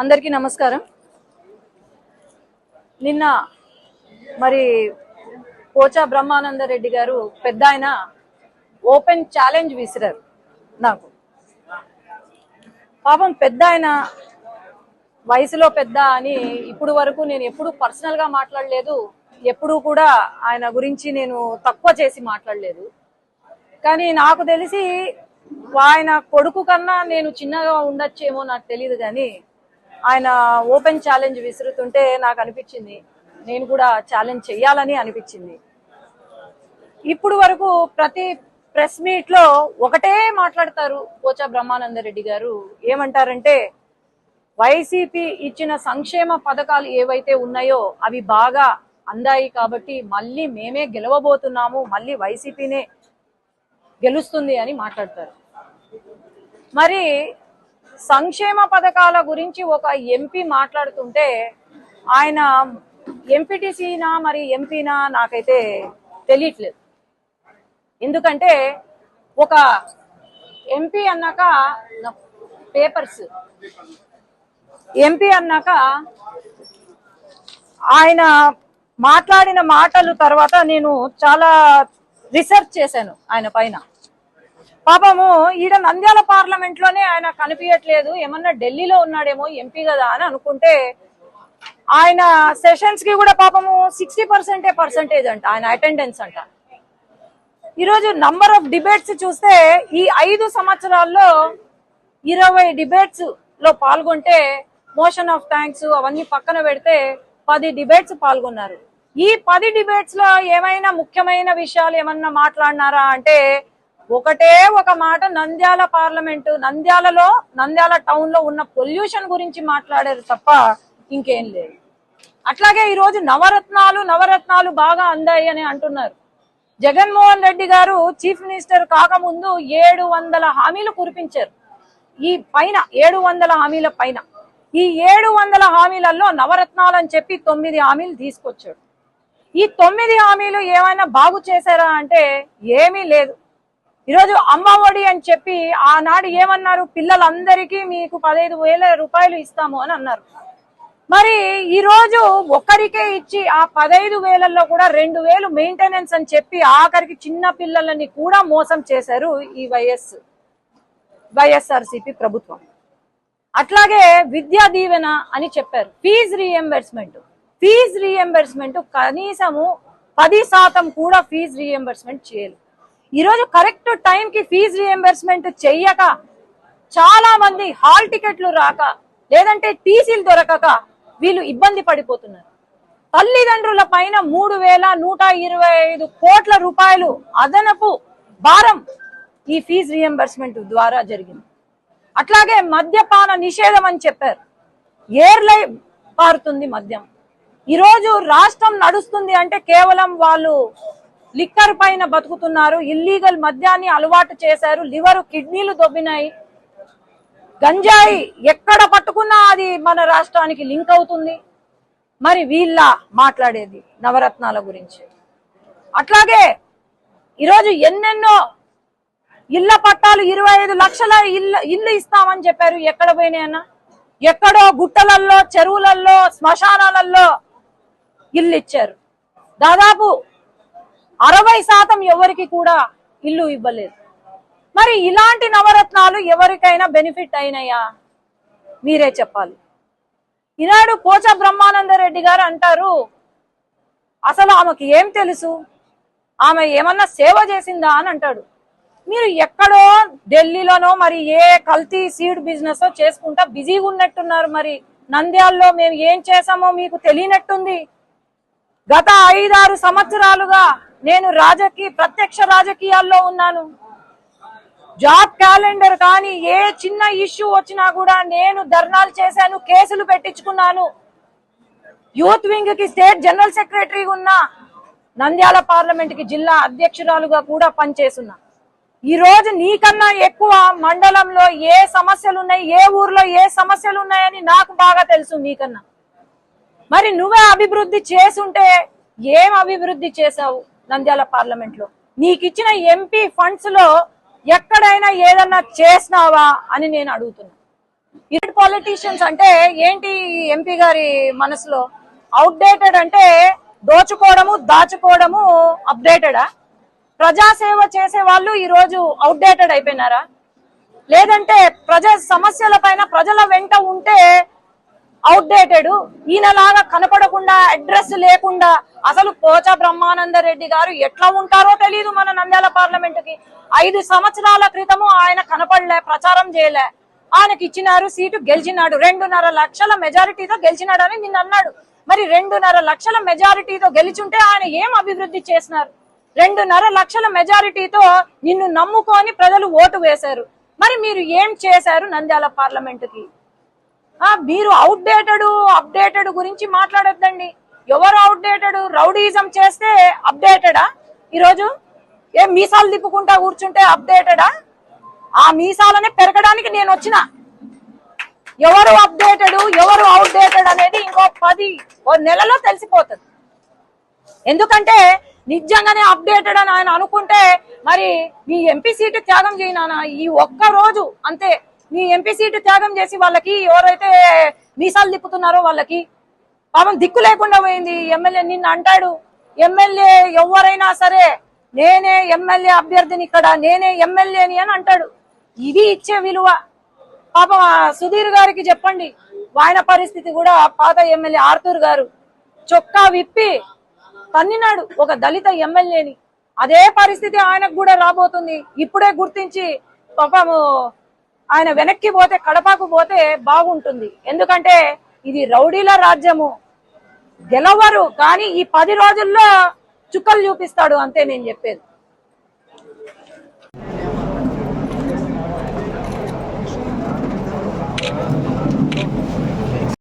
అందరికీ నమస్కారం. నిన్న మరి పోచా బ్రహ్మానంద రెడ్డి గారు పెద్ద ఆయన ఓపెన్ ఛాలెంజ్ విసిరారు నాకు. పాపం పెద్ద ఆయన వయసులో పెద్ద అని ఇప్పుడు వరకు నేను ఎప్పుడు పర్సనల్గా మాట్లాడలేదు ఎప్పుడు కూడా ఆయన గురించి నేను తక్కువ చేసి మాట్లాడలేదు. కానీ నాకు తెలిసి ఆయన కొడుకు కన్నా నేను చిన్నగా ఉండొచ్చేమో నాకు తెలియదు కానీ ఆయన ఓపెన్ ఛాలెంజ్ విసురుతుంటే నాకు అనిపించింది నేను కూడా ఛాలెంజ్ చెయ్యాలని అనిపించింది. ఇప్పుడు వరకు ప్రతి ప్రెస్ మీట్లో ఒకటే మాట్లాడతారు పోచా బ్రహ్మానంద రెడ్డి గారు. ఏమంటారంటే వైసీపీ ఇచ్చిన సంక్షేమ పథకాలు ఏవైతే ఉన్నాయో అవి బాగా అందాయి కాబట్టి మళ్ళీ మేమే గెలవబోతున్నాము మళ్ళీ వైసీపీనే గెలుస్తుంది అని మాట్లాడతారు. మరి సంక్షేమ పథకాల గురించి ఒక ఎంపీ మాట్లాడుతుంటే ఆయన ఎంపీటీసీనా మరి ఎంపీనా నాకైతే తెలియట్లేదు. ఎందుకంటే ఒక ఎంపీ అన్నాక పేపర్స్. ఎంపీ అన్నాక ఆయన మాట్లాడిన మాటలు తర్వాత నేను చాలా రీసెర్చ్ చేశాను ఆయన పైన. పాపము ఈడ నంద్యాల పార్లమెంట్లోనే ఆయన కనిపించట్లేదు ఏమన్నా ఢిల్లీలో ఉన్నాడేమో ఎంపీ కదా అని అనుకుంటే ఆయన సెషన్స్కి కూడా పాపము సిక్స్టీ పర్సెంటే పర్సెంటేజ్ అంట ఆయన అటెండెన్స్ అంట. ఈరోజు నంబర్ ఆఫ్ డిబేట్స్ చూస్తే ఈ ఐదు సంవత్సరాల్లో ఇరవై డిబేట్స్లో పాల్గొంటే మోషన్ ఆఫ్ థ్యాంక్స్ అవన్నీ పక్కన పెడితే పది డిబేట్స్ పాల్గొన్నారు. ఈ పది డిబేట్స్లో ఏమైనా ముఖ్యమైన విషయాలు ఏమన్నా మాట్లాడినారా అంటే ఒకటే ఒక మాట నంద్యాల పార్లమెంట్. నంద్యాలలో నంద్యాల టౌన్లో ఉన్న పొల్యూషన్ గురించి మాట్లాడారు తప్ప ఇంకేం లేదు. అట్లాగే ఈ రోజు నవరత్నాలు నవరత్నాలు బాగా అందాయి అని అంటున్నారు. జగన్మోహన్ రెడ్డి గారు చీఫ్ మినిస్టర్ కాకముందు ఏడు వందల హామీలు కురిపించారు. ఈ పైన ఏడు వందల హామీల పైన. ఈ ఏడు వందల హామీలలో నవరత్నాలు అని చెప్పి తొమ్మిది హామీలు తీసుకొచ్చాడు. ఈ తొమ్మిది హామీలు ఏమైనా బాగు చేశారా అంటే ఏమీ లేదు. ఈరోజు అమ్మ ఒడి అని చెప్పి ఆనాడు ఏమన్నారు? పిల్లలందరికీ మీకు పదహైదు వేల రూపాయలు ఇస్తాము అని అన్నారు. మరి ఈరోజు ఒక్కరికే ఇచ్చి ఆ పదహైదు వేలలో కూడా రెండు వేలు మెయింటెనెన్స్ అని చెప్పి ఆఖరికి చిన్న పిల్లలని కూడా మోసం చేశారు ఈ వైఎస్ వైఎస్ఆర్సిపి ప్రభుత్వం. అట్లాగే విద్యా దీవెన అని చెప్పారు. ఫీజు రీఎంబర్స్మెంట్ ఫీజు రీఎంబర్స్మెంట్ కనీసము పది శాతం కూడా ఫీజు రీఎంబర్స్మెంట్ చేయాలి ఈరోజు కరెక్ట్ టైంకి ఫీజు రియంబర్స్మెంట్ చెయ్యక చాలా మంది హాల్ టికెట్లు రాక లేదంటే టీసీలు దొరకక వీళ్ళు ఇబ్బంది పడిపోతున్నారు. తల్లిదండ్రుల పైన మూడు వేల నూట ఇరవై ఐదు కోట్ల రూపాయలు అదనపు భారం ఈ ఫీజు రియంబర్స్మెంట్ ద్వారా జరిగింది. అట్లాగే మద్యపాన నిషేధం అని చెప్పారు. ఏర్లై పారుతుంది మద్యం. ఈరోజు రాష్ట్రం నడుస్తుంది అంటే కేవలం వాళ్ళు లిక్కర్ పైన బతుకుతున్నారు ఇల్లీగల్ మద్యాన్ని అలవాటు చేశారు లివరు కిడ్నీలు దొబ్బినాయి. గంజాయి ఎక్కడ పట్టుకున్నా అది మన రాష్ట్రానికి లింక్ అవుతుంది. మరి వీళ్ళ మాట్లాడేది నవరత్నాల గురించి. అట్లాగే ఈరోజు ఎన్నెన్నో ఇళ్ళ పట్టాలు ఇరవై ఐదు లక్షల ఇల్లు ఇల్లు ఇస్తామని చెప్పారు. ఎక్కడ పోయినాయన్నా ఎక్కడో గుట్టలల్లో చెరువులల్లో శ్మశానాలలో ఇల్లు ఇచ్చారు. దాదాపు అరవై శాతం ఎవరికి కూడా ఇల్లు ఇవ్వలేదు. మరి ఇలాంటి నవరత్నాలు ఎవరికైనా బెనిఫిట్ అయినాయా? మీరే చెప్పాలి. ఈనాడు పోచ బ్రహ్మానంద రెడ్డి గారు అంటారు అసలు ఆమెకి ఏం తెలుసు? ఆమె ఏమన్నా సేవ చేసిందా? అని అంటాడు. మీరు ఎక్కడో ఢిల్లీలోనో మరి ఏ కల్తీ సీడ్ బిజినెస్ చేసుకుంటా బిజీగా ఉన్నట్టున్నారు మరి. నంద్యాల్లో మేము ఏం చేసామో మీకు తెలియనట్టుంది. గత ఐదారు సంవత్సరాలుగా నేను రాజకీయ ప్రత్యక్ష రాజకీయాల్లో ఉన్నాను. జాబ్ క్యాలెండర్ కానీ ఏ చిన్న ఇష్యూ వచ్చినా కూడా నేను ధర్నాలు చేశాను కేసులు పెట్టించుకున్నాను. యూత్ వింగ్కి స్టేట్ జనరల్ సెక్రటరీ ఉన్నా నంద్యాల పార్లమెంట్కి జిల్లా అధ్యక్షురాలుగా కూడా పనిచేస్తున్నా. ఈ రోజు నీకన్నా ఎక్కువ మండలంలో ఏ సమస్యలు ఉన్నాయి ఏ ఊర్లో ఏ సమస్యలు ఉన్నాయని నాకు బాగా తెలుసు నీకన్నా. మరి నువ్వే అభివృద్ధి చేసుంటే ఏం అభివృద్ధి చేశావు? నంద్యాల పార్లమెంట్లో నీకు ఇచ్చిన ఎంపీ ఫండ్స్లో ఎక్కడైనా ఏదన్నా చేసినావా అని నేను అడుగుతున్నా. ఇటు పాలిటీషియన్స్ అంటే ఏంటి ఎంపీ గారి మనసులో? అవుట్డేటెడ్ అంటే దోచుకోవడము దాచుకోవడము అప్డేటెడా ప్రజాసేవ చేసే వాళ్ళు ఈరోజు అవుట్డేటెడ్ అయిపోయినారా? లేదంటే ప్రజా సమస్యల పైన ప్రజల వెంట ఉంటే అవుట్డేటెడ్ ఈయనలాగా కనపడకుండా అడ్రస్ లేకుండా అసలు పోచ బ్రహ్మానంద రెడ్డి గారు ఎట్లా ఉంటారో తెలియదు మన నంద్యాల పార్లమెంట్కి ఐదు సంవత్సరాల క్రితము ఆయన కనపడలే ప్రచారం చేయలే. ఆయనకి ఇచ్చినారు సీటు గెలిచినాడు. రెండున్నర లక్షల మెజారిటీతో అని నిన్న అన్నాడు. మరి రెండున్నర లక్షల మెజారిటీతో గెలిచుంటే ఆయన ఏం అభివృద్ధి చేసినారు? రెండున్నర లక్షల మెజారిటీతో నిన్ను నమ్ముకొని ప్రజలు ఓటు వేశారు. మరి మీరు ఏం చేశారు నంద్యాల పార్లమెంట్కి మీరు అవుట్డేటెడ్ అప్డేటెడ్ గురించి మాట్లాడొద్దండి. ఎవరు అవుట్డేటెడ్ రౌడీజం చేస్తే అప్డేటెడా ఈరోజు ఏం మీసాలు తిప్పుకుంటా కూర్చుంటే అప్డేటెడా ఆ మీసాలనే పెరగడానికి నేను వచ్చిన. ఎవరు అప్డేటెడ్ ఎవరు అవుట్డేటెడ్ అనేది ఇంకో పది ఓ నెలలో తెలిసిపోతుంది. ఎందుకంటే నిజంగానే అప్డేటెడ్ అని ఆయన అనుకుంటే మరి మీ ఎంపీ సీటు త్యాగం చేయనా ఈ ఒక్క రోజు అంతే. మీ ఎంపీ సీటు త్యాగం చేసి వాళ్ళకి ఎవరైతే మీసాలు తిప్పుతున్నారో వాళ్ళకి పాపం దిక్కు లేకుండా పోయింది. ఎమ్మెల్యే నిన్న అంటాడు. ఎమ్మెల్యే ఎవరైనా సరే నేనే ఎమ్మెల్యే అభ్యర్థిని ఇక్కడ నేనే ఎమ్మెల్యేని అని అంటాడు. ఇది ఇచ్చే విలువ. పాపం సుధీర్ గారికి చెప్పండి. ఆయన పరిస్థితి కూడా పాత ఎమ్మెల్యే ఆర్తూర్ గారు చొక్కా విప్పి తన్నినాడు ఒక దళిత ఎమ్మెల్యేని. అదే పరిస్థితి ఆయనకు కూడా రాబోతుంది. ఇప్పుడే గుర్తించి పాపము ఆయన వెనక్కి పోతే కడపకు పోతే బాగుంటుంది. ఎందుకంటే ఇది రౌడీల రాజ్యము. గెలవరు కానీ ఈ పది రోజుల్లో చుక్కలు చూపిస్తాడు అంతే నేను చెప్పేది.